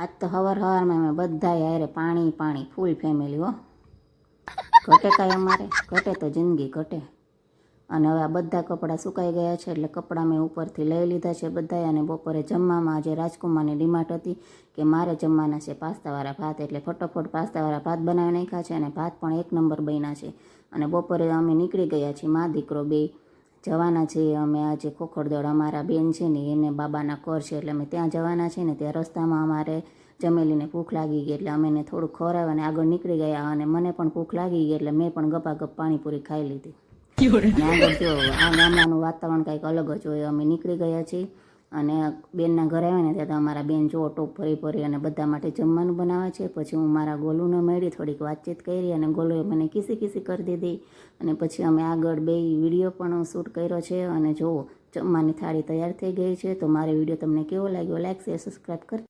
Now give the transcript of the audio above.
આજ તો હવાર હવારમાં અમે બધા યારે પાણી પાણી ફૂલ ફેમિલી હો. ઘટે કાંઈ અમારે? ઘટે તો જિંદગી ઘટે. અને હવે આ બધા કપડાં સુકાઈ ગયા છે એટલે કપડાં મેં ઉપરથી લઈ લીધા છે બધાય અને બપોરે જમવામાં આજે રાજકુમારની ડિમાન્ડ હતી કે મારે જમવાના છે પાસ્તાવાળા ભાત એટલે ફટોફટ પાસ્તાવાળા ભાત બનાવી નાખ્યા છે અને ભાત પણ એક નંબર બન્યા છે. અને બપોરે અમે નીકળી ગયા છીએ મા દીકરો બે જવાના છીએ અમે આજે ખોખરદળ અમારા બેન છે ને એને બાબાના કર છે એટલે અમે ત્યાં જવાના છીએ ને ત્યાં રસ્તામાં અમારે જમેલીને ભૂખ લાગી ગઈ એટલે અમે એને થોડુંક ખવડાવ્યા અને આગળ નીકળી ગયા અને મને પણ ભૂખ લાગી ગઈ એટલે મેં પણ ગપાગપ પાણીપુરી ખાઈ લીધી. આગળ જો આ ગામડાનું વાતાવરણ કંઈક અલગ જ હોય અમે નીકળી ગયા છીએ. અને બેનના ઘરે આવે ને ત્યાં અમારા બેન જો ટોપ ફરી ફરી અને બધા માટે જમવાનું બનાવે છે. પછી હું મારા ગોલુને મળી થોડીક વાતચીત કરી અને ગોલુએ મને કિસી કિસી કરી દીધી. અને પછી અમે આગળ બે વીડિયો પણ શૂટ કર્યો છે અને જુઓ, જમવાની થાળી તૈયાર થઈ ગઈ છે. તો મારો વીડિયો તમને કેવો લાગ્યો, લાઈક, શેર, સબસ્ક્રાઈબ કર